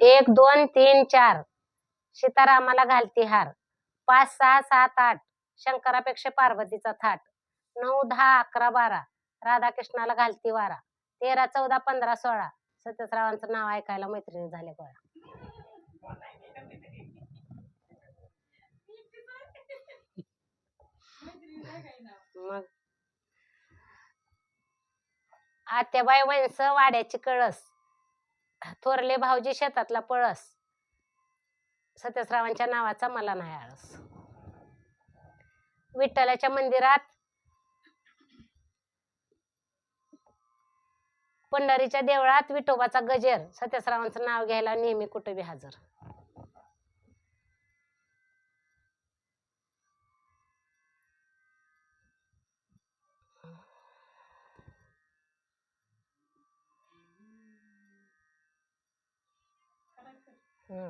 एक दोन तीन चार. सीतारामाला घालती हार. पाच सहा सात आठ. शंकरापेक्षा पार्वतीचा थाट. नऊ दहा अकरा बारा. राधाकृष्णाला घालती वारा. तेरा चौदा पंधरा सोळा. सत्यसरावांचं नाव ऐकायला मैत्रिणी झाले गोळा मग. आत्याबाई वंस वाड्याची कळस. थोरले भाऊजी शेतातला पळस. सत्यश्रावांच्या नावाचा मला नाही आळस. विठ्ठलाच्या मंदिरात पंढरीच्या देवळात विठोबाचा गजेर. सत्यश्रावांचं नाव घ्यायला नेहमी कुठे बी हजर. ಹ್ಞೂ